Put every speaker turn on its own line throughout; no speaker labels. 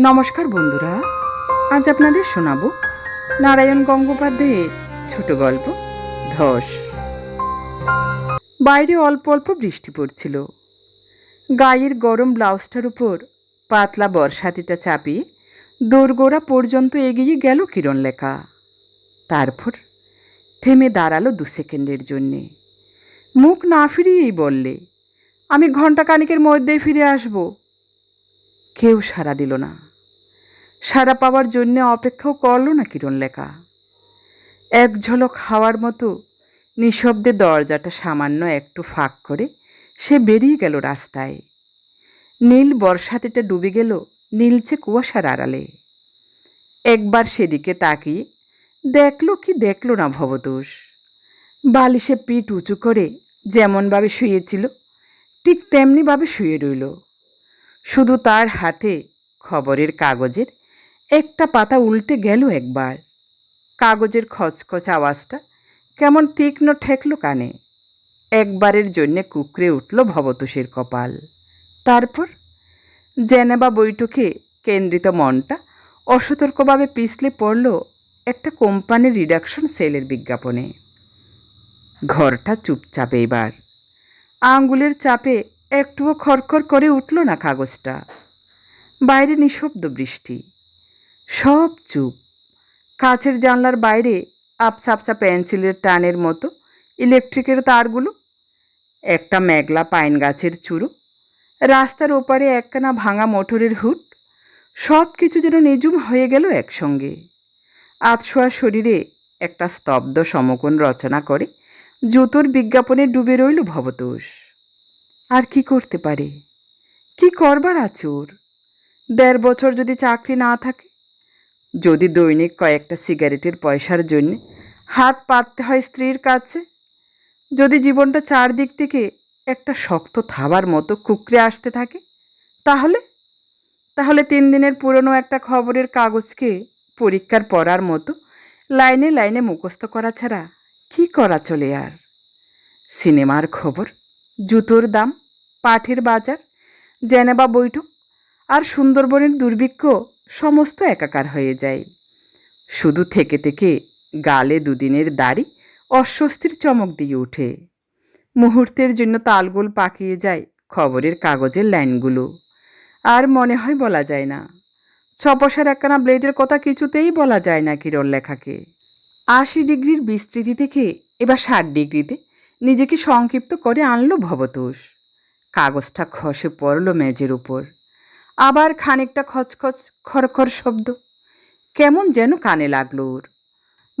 নমস্কার বন্ধুরা, আজ আপনাদের শোনাব নারায়ণ গঙ্গোপাধ্যায়ের ছোট গল্প, ধস। বাইরে অল্প অল্প বৃষ্টি পড়ছিল। গায়ের গরম ব্লাউজটার উপর পাতলা বর্ষাতিটা চাপিয়ে দোরগোড়া পর্যন্ত এগিয়ে গেল কিরণ লেখা তারপর থেমে দাঁড়াল দু সেকেন্ডের জন্যে। মুখ না ফিরিয়েই বললে, আমি ঘণ্টা কানিকের মধ্যেই ফিরে আসব। কেউ সাড়া দিল না। সাড়া পাওয়ার জন্যে অপেক্ষাও করল না কিরণ লেখা। এক ঝলক হাওয়ার মতো নিঃশব্দে দরজাটা সামান্য একটু ফাঁক করে সে বেরিয়ে গেল রাস্তায়। নীল বর্ষাতেটা ডুবে গেল নীলচে কুয়াশার আড়ালে। একবার সেদিকে তাকিয়ে দেখল কি দেখল না ভবতোষ। বালিশে পিঠ উঁচু করে যেমনভাবে শুয়েছিল, ঠিক তেমনিভাবে শুয়ে রইল। শুধু তার হাতে খবরের কাগজের একটা পাতা উল্টে গেল একবার। কাগজের খচখচ আওয়াজটা কেমন তীক্ষ্ণ ঠেকল কানে। একবারের জন্যে কুকড়ে উঠল ভবতোষের কপাল। তারপর জেনেবা বৈঠকে কেন্দ্রিত মনটা অসতর্কভাবে পিছলে পড়ল একটা কোম্পানির রিডাকশন সেলের বিজ্ঞাপনে। ঘরটা চুপচাপ এবার আঙ্গুলের চাপে একটুও খরখর করে উঠল না কাগজটা। বাইরে নিঃশব্দ বৃষ্টি। সব চুপ। কাছের জানলার বাইরে আপসা আপসা পেন্সিলের টানের মতো ইলেকট্রিকের তারগুলো, একটা মেঘলা পাইন গাছের চুরো, রাস্তার ওপারে একখানা ভাঙা মোটরের হুট, সব কিছু যেন নিজুম হয়ে গেল একসঙ্গে। আতশোয়া শরীরে একটা স্তব্ধ সমকোণ রচনা করে, জুতোর বিজ্ঞাপনে ডুবে রইল ভবতোষ। আর কি করতে পারে? কি করবার আছে ওর দেড় বছর যদি চাকরি না থাকে যদি দৈনিক কয়েকটা সিগারেটের পয়সার জন্যে হাত পাততে হয় স্ত্রীর কাছে, যদি জীবনটা চারদিক থেকে একটা শক্ত থাবার মতো কুকড়ে আসতে থাকে, তাহলে? তাহলে তিন দিনের পুরনো একটা খবরের কাগজকে পরীক্ষার পড়ার মতো লাইনে লাইনে মুখস্থ করা ছাড়া কি করা চলে আর? সিনেমার খবর, জুতোর দাম পাঠের বাজার জেনেবা বৈঠক আর সুন্দরবনের দুর্ভিক্ষ সমস্ত একাকার হয়ে যায়। শুধু থেকে থেকে গালে দুদিনের দাড়ি অস্বস্তির চমক দিয়ে ওঠে। মুহূর্তের জন্য তালগোল পাকিয়ে যায় খবরের কাগজের লাইনগুলো। আর মনে হয় বলা যায় না। ছপসার একখানা ব্লেডের কথা কিছুতেই বলা যায় না কিরণ লেখাকে। আশি ডিগ্রির বিস্তৃতি থেকে এবার ষাট ডিগ্রিতে নিজেকে সংক্ষিপ্ত করে আনলো ভবতোষ। কাগজটা খসে পড়ল মেজের উপর। আবার খানিকটা খচখচ, খড়খড় শব্দ। কেমন যেন কানে লাগল ওর।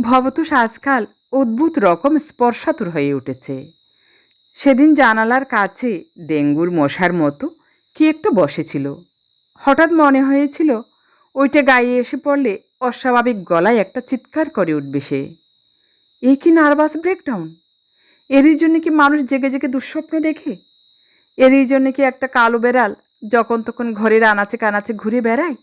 ভবতোষ আজকাল অদ্ভুত রকম স্পর্শাতুর হয়ে উঠেছে। সেদিন জানালার কাছে ডেঙ্গুর মশার মতো কি একটু বসেছিল। হঠাৎ মনে হয়েছিল, ওইটা গায়ে এসে পড়লে অস্বাভাবিক গলায় একটা চিৎকার করে উঠবে সে। এই কি নার্ভাস ব্রেকডাউন? এরই জন্য কি মানুষ জেগে জেগে দুঃস্বপ্ন দেখে? এরই জন্য কি একটা কালো বেড়াল যখন তখন ঘরের আনাচে কানাচে ঘুরে বেড়ায়।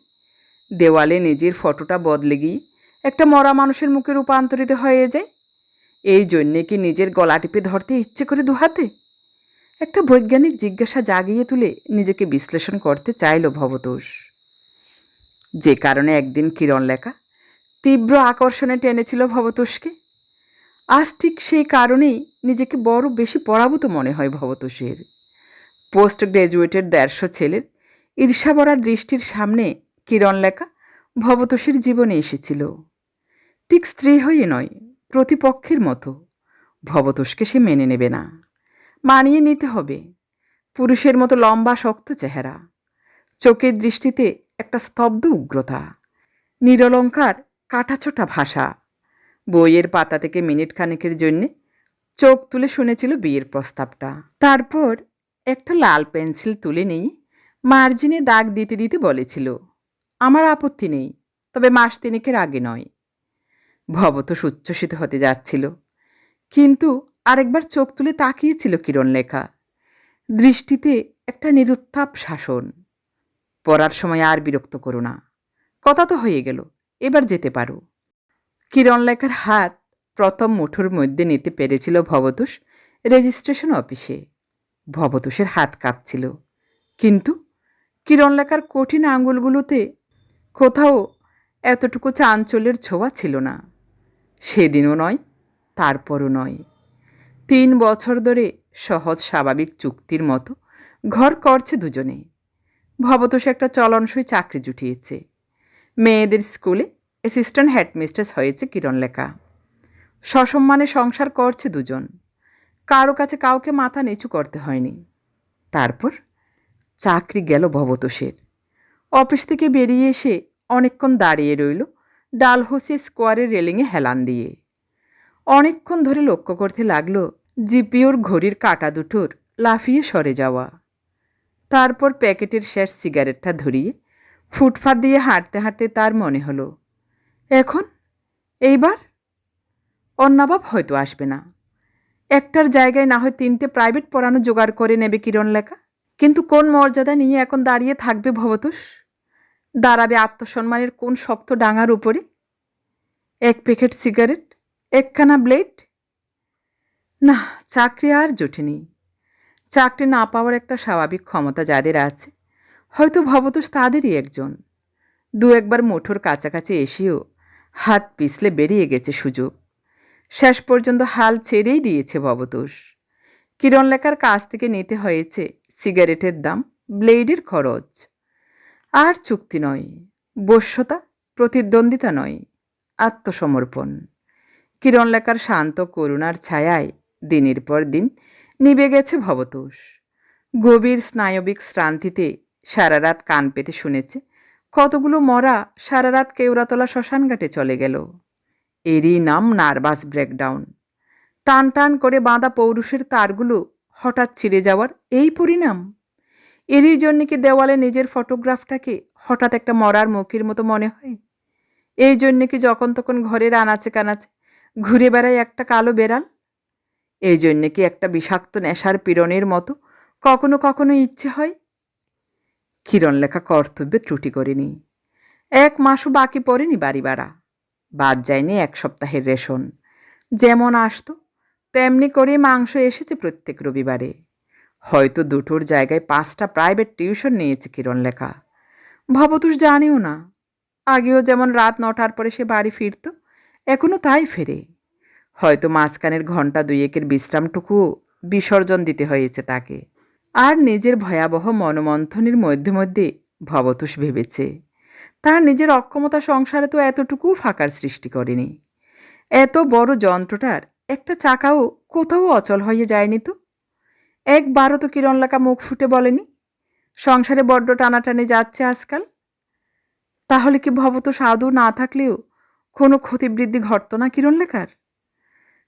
দেওয়ালে নিজের ফটোটা বদলে গিয়ে একটা মরা মানুষের মুখে রূপান্তরিত হয়ে যায়। এই জন্যে কি নিজের গলা টিপে ধরতে ইচ্ছে করে দুহাতে? একটা বৈজ্ঞানিক জিজ্ঞাসা জাগিয়ে তুলে নিজেকে বিশ্লেষণ করতে চাইল ভবতোষ। যে কারণে একদিন কিরণ লেখা তীব্র আকর্ষণে টেনেছিল ভবতোষকে। আজ ঠিক সেই কারণেই নিজেকে বড় বেশি পরাভূত মনে হয় ভবতোষের। পোস্ট গ্র্যাজুয়েটের দেড়শো ছেলের ঈর্ষাবরা দৃষ্টির সামনে কিরণ লেখা ভবতোষীর জীবনে এসেছিল। ঠিক স্ত্রী হয়ে নয়, প্রতিপক্ষের মতো। ভবতোষকে সে মেনে নেবে না। মানিয়ে নিতে হবে। পুরুষের মতো লম্বা, শক্ত চেহারা। চোখের দৃষ্টিতে একটা স্তব্ধ উগ্রতা। নিরলঙ্কার, কাটাছোটা ভাষা। বইয়ের পাতা থেকে মিনিট খানেকের জন্যে চোখ তুলে শুনেছিল বিয়ের প্রস্তাবটা। তারপর একটা লাল পেন্সিল তুলে নিয়ে মার্জিনে দাগ দিতে দিতে বলেছিল, আমার আপত্তি নেই, তবে মাস তিনেকের আগে নয়। ভবত উচ্ছ্বসিত হতে যাচ্ছিল, কিন্তু আরেকবার চোখ তুলে তাকিয়েছিল কিরণ লেখা দৃষ্টিতে একটা নিরুত্তাপ শাসন, পড়ার সময় আর বিরক্ত করো না, কথা তো হয়ে গেল, এবার যেতে পারো। কিরণ লেখার হাত প্রথম মুঠোর মধ্যে নিতে পেরেছিল ভবতোষ রেজিস্ট্রেশন অফিসে। ভবতোষের হাত কাঁপছিল। কিন্তু কিরণ লেখার কঠিন আঙুলগুলোতে কোথাও এতটুকু চাঞ্চল্যের ছোঁয়া ছিল না। সেদিনও নয়, তারপরও নয়। তিন বছর ধরে সহজ স্বাভাবিক চুক্তির মতো ঘর করছে দুজনে ভবতোষ একটা চলনসই চাকরি জুটিয়েছে। মেয়েদের স্কুলে অ্যাসিস্ট্যান্ট হেডমিস্ট্রেস হয়েছে কিরণলেখা সসম্মানে সংসার করছে দুজন। কারও কাছে কাউকে মাথা নিচু করতে হয়নি। তারপর চাকরি গেল ভবতোষের। অফিস থেকে বেরিয়ে এসে অনেকক্ষণ দাঁড়িয়ে রইল ডালহৌসি স্কোয়ারের রেলিংয়ে হেলান দিয়ে। অনেকক্ষণ ধরে লক্ষ্য করতে লাগল জিপিওর ঘড়ির কাটা দুটোর লাফিয়ে সরে যাওয়া। তারপর প্যাকেটের শেষ সিগারেটটা ধরিয়ে ফুটফাত দিয়ে হাঁটতে হাঁটতে তার মনে হলো, এখন? এইবার? অন্নাবাব হয়তো আসবে না। একটার জায়গায় না হয় তিনটে প্রাইভেট পড়ানো জোগাড় করে নেবে কিরণ লেখা। কিন্তু কোন মর্যাদা নিয়ে এখন দাঁড়িয়ে থাকবে ভবতোষ? দাঁড়াবে আত্মসম্মানের কোন শক্ত ডাঙার উপরে? এক প্যাকেট সিগারেট, একখানা ব্লেড? না, চাকরি আর জোটেনি চাকরি না পাওয়ার একটা স্বাভাবিক ক্ষমতা যাদের আছে, হয়তো ভবতোষ তাদেরই একজন। দু একবার মুঠোর কাছাকাছি এসেও হাত পিছলে বেরিয়ে গেছে সুযোগ। শেষ পর্যন্ত হাল ছেড়েই দিয়েছে ভবতোষ। কিরণ কিরণলেখার কাছ থেকে নিতে হয়েছে সিগারেটের দাম, ব্লেডের খরচ। আর চুক্তি নয়, বশ্যতা, প্রতিদ্বন্দ্বিতা নয়, আত্মসমর্পণ। কিরণ কিরণলেখার শান্ত করুণার ছায়ায় দিনের পর দিন নিবে গেছে ভবতোষ। গভীর স্নায়বিক শ্রান্তিতে সারা রাত কান পেতে শুনেছে, কতগুলো মরা সারা রাত কেওড়াতলা শ্মশানঘাটে চলে গেল। এরই নাম নার্ভাস ব্রেকডাউন। টান টান করে বাঁধা পৌরুষের তারগুলো হঠাৎ ছিঁড়ে যাওয়ার এই পরিণাম? এরই জন্য কি দেওয়ালে নিজের ফটোগ্রাফটাকে হঠাৎ একটা মরার মুখের মতো মনে হয়? এই জন্য কি যখন তখন ঘরের আনাচে কানাচে ঘুরে বেড়ায় একটা কালো বেড়াল? এই জন্যে কি একটা বিষাক্ত নেশার পীড়নের মতো কখনো কখনো ইচ্ছে হয়? কিরণলেখা কর্তব্যে ত্রুটি করেনি। এক মাসও বাকি পড়েনি বাড়ি ভাড়া বাদ যায়নি এক সপ্তাহের রেশন। যেমন আসতো, তেমনি করে মাংস এসেছে প্রত্যেক রবিবারে। হয়তো দুটোর জায়গায় পাঁচটা প্রাইভেট টিউশন নিয়েছে কিরণ লেখা ভবতুষ জানিও না। আগেও যেমন রাত নটার পরে সে বাড়ি ফিরত এখনও তাই ফেরে। হয়তো মাঝখানের ঘণ্টা দুয়েকের বিশ্রামটুকু বিসর্জন দিতে হয়েছে তাকে। আর নিজের ভয়াবহ মনোমন্থনের মধ্যে মধ্যে ভবতোষ ভেবেছে। তার নিজের অক্ষমতা সংসারে তো এতটুকু ফাঁকার সৃষ্টি করেনি। এত বড় যন্ত্রটার একটা চাকাও কোথাও অচল হয়ে যায়নি তো? একবারও তো কিরণলাকা মুখ ফুটে বলেনি? সংসারে বড্ড টানাটানি যাচ্ছে আজকাল। তাহলে কি ভবত সাধু না থাকলেও কোনো ক্ষতিবৃদ্ধি ঘটত না কিরণলেখার?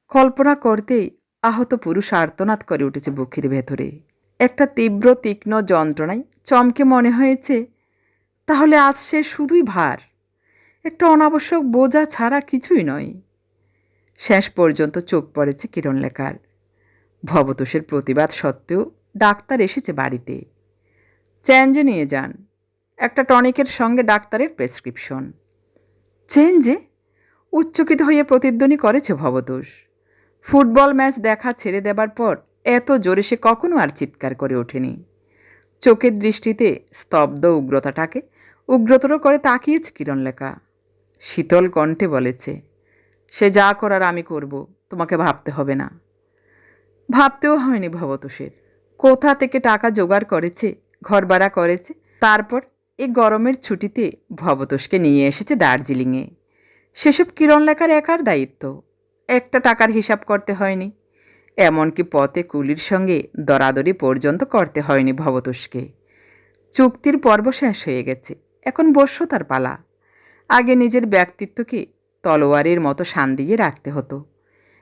কল্পনা করতেই আহত পুরুষ আর্তনাদ করে উঠেছে বুকের ভেতরে। একটা তীব্র, তীক্ষ্ণ যন্ত্রণায় চমকে মনে হয়েছে তাহলে আজ সে শুধুই ভার। একটা অনাবশ্যক বোঝা ছাড়া কিছুই নয়। শেষ পর্যন্ত চোখ পড়েছে কিরণলেখার। ভবতোষের প্রতিবাদ সত্ত্বেও ডাক্তার এসেছে বাড়িতে। চেঞ্জে নিয়ে যান। একটা টনিকের সঙ্গে ডাক্তারের প্রেসক্রিপশন। চেঞ্জে? উচ্চকিত হয়ে প্রতিধ্বনি করেছে ভবতোষ। ফুটবল ম্যাচ দেখা ছেড়ে দেবার পর এত জোরে সে কখনো আর চিৎকার করে ওঠেনি। চোখের দৃষ্টিতে স্তব্ধ উগ্রতাটাকে উগ্রতর করে তাকিয়েছে কিরণলেখা শীতল কণ্ঠে বলেছে, সে যা করার আমি করব, তোমাকে ভাবতে হবে না। ভাবতেও হয়নি ভবতোষের। কোথা থেকে টাকা জোগাড় করেছে ঘর ভাড়া করেছে, তারপর এই গরমের ছুটিতে ভবতোষকে নিয়ে এসেছে দার্জিলিংয়ে। সেসব কিরণ লেখার একার দায়িত্ব, একটা টাকার হিসাব করতে হয়নি। এমনকি পথে কুলির সঙ্গে দরাদরি পর্যন্ত করতে হয়নি ভবতোষকে। চুক্তির পর্ব শেষ হয়ে গেছে। এখন বস্য তার পালা। আগে নিজের ব্যক্তিত্বকে তলোয়ারের মতো শান দিয়ে রাখতে হতো।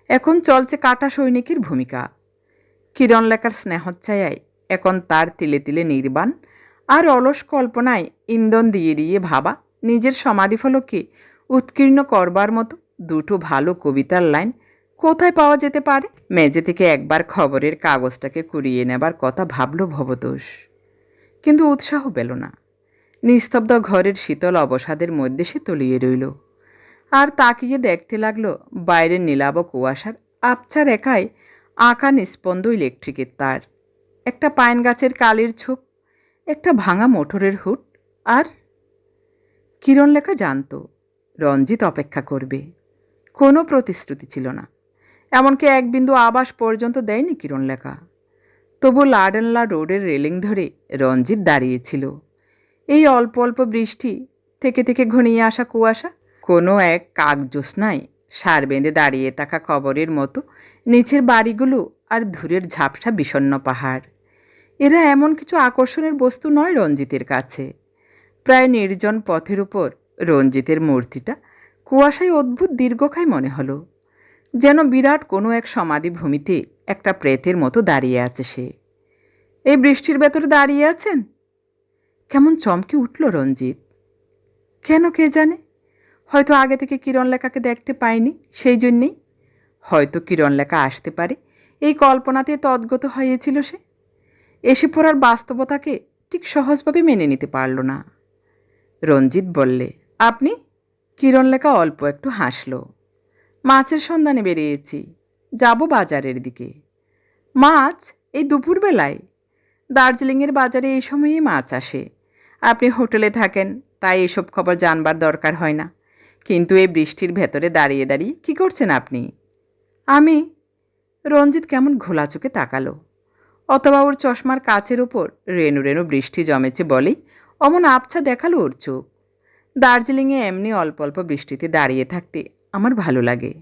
এখন চলছে কাটা সৈনিকের ভূমিকা। কিরণলেখার স্নেহচ্ছায়ায় এখন তার তিলে তিলে নির্বাণ আর অলস কল্পনায় ইন্ধন দিয়ে দিয়ে ভাবা নিজের সমাধিফলকে উৎকীর্ণ করবার মতো দুটো ভালো কবিতার লাইন কোথায় পাওয়া যেতে পারে? মেজে থেকে একবার খবরের কাগজটাকে কুড়িয়ে নেবার কথা ভাবল ভবতোষ। কিন্তু উৎসাহ পেল না। নিস্তব্ধ ঘরের শীতল অবসাদের মধ্যে সে তলিয়ে রইল। আর তাকিয়ে দেখতে লাগল বাইরের নীলাব কুয়াশার আবছার একায় আঁকা নিস্পন্দ ইলেকট্রিকের তার। একটা পাইন গাছের কালির ছোপ, একটা ভাঙা মোটরের হুট আর কিরণ লেখা জানত, রঞ্জিত অপেক্ষা করবে। কোনো প্রতিশ্রুতি ছিল না। এমনকি এক বিন্দু আবাস পর্যন্ত দেয়নি কিরণ লেখা তবু লাডনলা রোডের রেলিং ধরে রঞ্জিত দাঁড়িয়েছিল এই অল্প অল্প বৃষ্টি থেকে থেকে ঘনিয়ে আসা কুয়াশা, কোনো এক কাক জ্যোৎস্নায় সার বেঁধে দাঁড়িয়ে থাকা কবরের মতো নিচের বাড়িগুলো আর ধূরের ঝাপসা বিষণ্ণ পাহাড়। এরা এমন কিছু আকর্ষণের বস্তু নয় রঞ্জিতের কাছে। প্রায় নির্জন পথের উপর রঞ্জিতের মূর্তিটা কুয়াশায় অদ্ভুত দীর্ঘকায় মনে হলো, যেন বিরাট কোনো এক সমাধি ভূমিতে একটা প্রেতের মতো দাঁড়িয়ে আছে সে। এই বৃষ্টির ভেতরে দাঁড়িয়ে আছেন? কেমন চমকে উঠল রঞ্জিত। কেন কে জানে? হয়তো আগে থেকে কিরণলেখাকে দেখতে পায়নি, সেই জন্যেই। হয়তো কিরণলেখা আসতে পারে, এই কল্পনাতে তদ্গত হয়েছিল সে। এসে পড়ার বাস্তবতাকে ঠিক সহজভাবে মেনে নিতে পারল না। রঞ্জিত বললে, আপনি? কিরণলেখা অল্প একটু হাসল। মাছের সন্ধানে বেরিয়েছি। যাব বাজারের দিকে। মাছ? এই দুপুরবেলায়? দার্জিলিংয়ের বাজারে এই সময়েই মাছ আসে। আপনি হোটেলে থাকেন, তাই এসব খবর জানবার দরকার হয় না। কিন্তু এই বৃষ্টির ভেতরে দাঁড়িয়ে দাঁড়িয়ে কী করছেন আপনি? আমি, রঞ্জিত কেমন ঘোলা চোখে তাকালো। অথবা ওর চশমার কাচের ওপর রেণু রেণু বৃষ্টি জমেছে বলেই অমন আবছা দেখাল ওর চোখ। দার্জিলিংয়ে এমনি অল্প অল্প বৃষ্টিতে দাঁড়িয়ে থাকতে আমার ভালো লাগে।